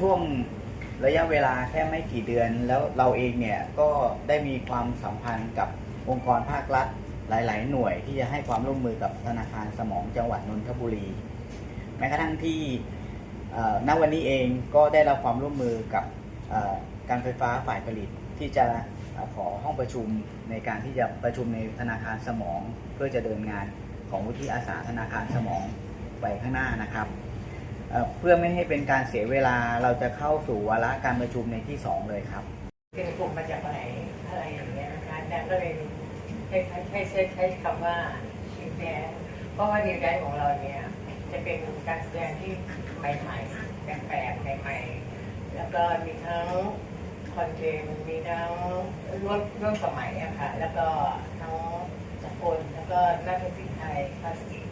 ช่วงระยะเวลาแค่ไม่กี่เดือน แล้วเราเองเนี่ยก็ได้มีความสัมพันธ์กับองค์กรภาครัฐหลาย ๆ หน่วยที่จะให้ความร่วมมือกับธนาคารสมองจังหวัดนนทบุรี แม้กระทั่งที่ณวันนี้เองก็ได้รับความร่วมมือกับการไฟฟ้าฝ่ายผลิตที่จะขอห้องประชุมในการที่จะประชุมในธนาคารสมอง เพื่อจะเดินงานของวุฒิอาสาธนาคารสมองไปข้างหน้านะครับ เพื่อไม่ให้เป็นการเสียเวลาเราจะเข้าสู่วาระการประชุมในที่ 2 เลยครับเป็นกลุ่มมาจากไหนอะไรอย่างเงี้ยนะคะอาจารย์ก็เลยให้ให้ให้ใช้ใช้คำว่าดีแดนเพราะว่าดีแดนของเราเนี่ยจะเป็นการแสดงที่ใหม่ๆแปลกๆใหม่ๆแล้วก็มีทั้งคอนเทนต์มีทั้งร่วมร่วมสมัยอะค่ะแล้วก็ทั้งสกลแล้วก็นาฏศิลป์ไทยคลาสสิก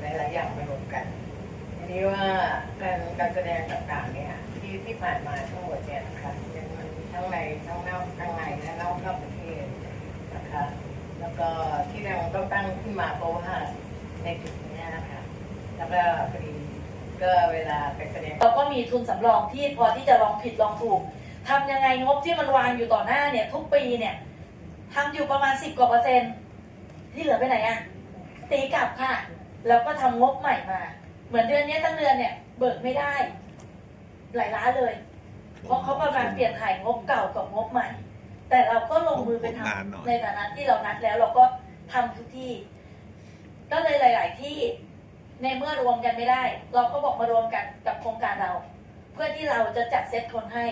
หลายๆอย่างมารวมกัน ทีนี้ว่าการการแสดงต่างๆเนี่ยที่ที่ผ่านมาทั้งหมดเนี่ยนะคะเป็นมันทั้งในทั้งนอกทั้งในและนอกนอกประเทศนะคะแล้วก็ที่เราต้องตั้งขึ้นมาเพราะว่าในจุดนี้นะคะแล้วก็พอดีก็เวลาไปแสดงเราก็มีทุนสำรองที่พอที่จะลองผิดลองถูกทำยังไงงบที่มันวางอยู่ต่อหน้าเนี่ยทุกปีเนี่ยทำอยู่ประมาณสิบกว่าเปอร์เซ็นต์ที่เหลือไปไหนอะตีกลับค่ะ แล้วก็ทำงบใหม่มา เหมือนเดือนเนี้ยทั้งเดือนเนี่ย เบิกไม่ได้ หลายล้านเลย เพราะเขากำลังเปลี่ยนถ่ายงบเก่ากับงบใหม่ แต่เราก็ลงมือไปทำในฐานะที่เรานัดแล้วเราก็ทำทุกที่ ก็เลยหลาย ๆ ที่ในเมื่อรวมกันไม่ได้ เราก็บอกมารวมกันกับโครงการเรา เพื่อที่เราจะจัดเซตคนให้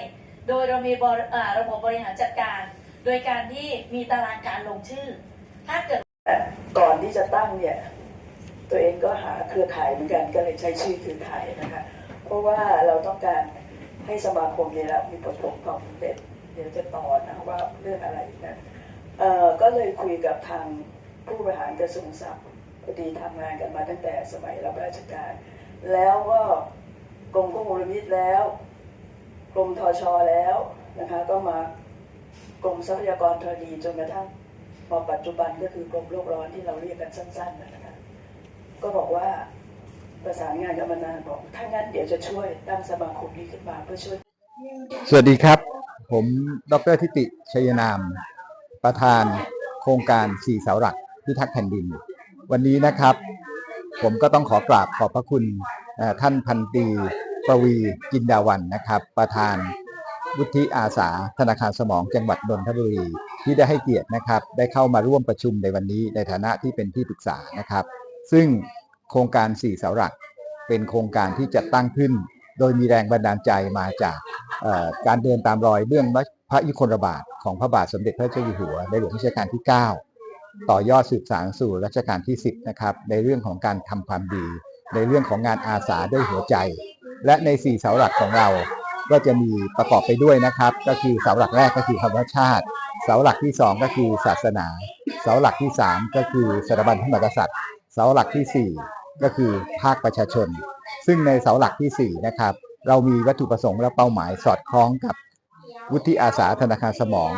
โดยเรามีบริอ่าระบบบริหารจัดการ โดยการที่มีตารางการลงชื่อ ถ้าเกิดก่อนที่จะตั้งเนี่ย ตัวเองก็หาเครือข่ายเหมือนกันก็เลยใช้ชื่อเครือข่ายนะคะ เพราะว่าเราต้องการให้สมาคมเนี่ยมีผลประกอบความสำเร็จเดี๋ยวจะต่อนะว่าเรื่องอะไรนะเอ่อก็เลยคุยกับทางผู้บริหารกระทรวงทรัพย์พอดีทำงานกันมาตั้งแต่สมัยรับราชการ แล้วก็กรมควบคุมมลพิษแล้วกรมทชแล้วนะคะก็มากรมทรัพยากรธรณีจนกระทั่งพอปัจจุบันก็คือกรมโลกร้อนที่เราเรียกกันสั้นๆนะคะ ก็บอกว่าประสานงานกันมานานบอกถ้างั้นเดี๋ยวจะช่วยตั้งสมาคมนี้ขึ้นมาเพื่อช่วย สวัสดีครับ ผมดรทิติชัยนาม ประธานโครงการสี่เสาหลักพิทักษ์แผ่นดิน วันนี้นะครับ ผมก็ต้องขอกราบขอบพระคุณท่านพันตีประวีจินดาวันนะครับ ประธานวุฒิอาสา ธนาคารสมองจังหวัดนนทบุรีที่ได้ให้เกียรตินะครับ ได้เข้ามาร่วมประชุมในวันนี้ในฐานะที่เป็นที่ปรึกษานะครับ ซึ่งโครงการสี่เสาหลักเป็นโครงการที่จัดตั้งขึ้น โดยมีแรงบันดาลใจมาจากการเดินตามรอยเรื่องพระยุคลบาทของพระบาทสมเด็จพระเจ้าอยู่หัวในหลวงรัชกาลที่ 9 ต่อยอดสืบสานสู่รัชกาลที่ 10 นะครับ ในเรื่องของการทำความดี ในเรื่องของงานอาสาด้วยหัวใจ และใน4เสาหลักของเราก็จะมีประกอบไปด้วยนะครับ ก็คือเสาหลักแรกก็คือคำว่าชาติ เสาหลักที่ 2 ก็คือศาสนา เสาหลักที่ 3 ก็คือสถาบันพระมหากษัตริย์ เสาหลักทีสี่ 4 ก็คือภาคประชาชน ซึ่งในเสาหลักทีสี่ 4 นะครับ เรามีวัตถุประสงค์และเป้าหมายสอดคล้องกับวุฒิอาสาธนาคารสมอง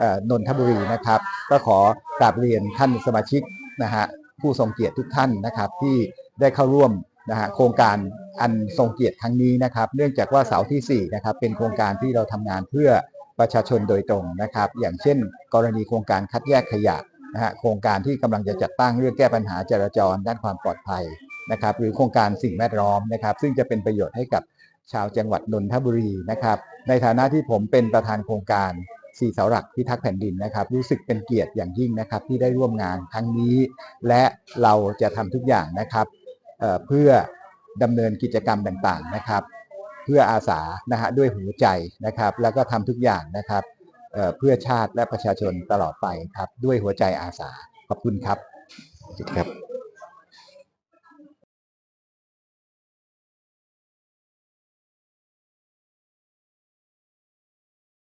อนนทบุรีนะครับ ก็ขอกราบเรียนท่านสมาชิกนะฮะผู้ทรงเกียรติทุกท่านนะครับที่ได้เข้าร่วมนะฮะโครงการอันทรงเกียรติครั้งนี้นะครับ เนื่องจากว่าเสาที่4นะครับเป็นโครงการที่เราทำงานเพื่อประชาชนโดยตรงนะครับ อย่างเช่น กรณีโครงการคัดแยกขยะ นะฮะโครงการที่กำลังจะจัดตั้งเรื่องแก้ปัญหาจราจรด้านความปลอดภัยนะครับ หรือโครงการสิ่งแวดล้อมนะครับ ซึ่งจะเป็นประโยชน์ให้กับชาวจังหวัดนนทบุรีนะครับ ในฐานะที่ผมเป็นประธานโครงการสี่เสาหลักพิทักษ์แผ่นดินนะครับ รู้สึกเป็นเกียรติอย่างยิ่งนะครับ ที่ได้ร่วมงานครั้งนี้ และเราจะทำทุกอย่างนะครับเเพื่อดำเนินกิจกรรมต่างๆนะครับ เพื่ออาสานะฮะด้วยหัวใจนะครับ แล้วก็ทำทุกอย่างนะครับ เพื่อชาติและประชาชนตลอดไปครับ ด้วยหัวใจอาสาขอบคุณครับสวัสดีครับ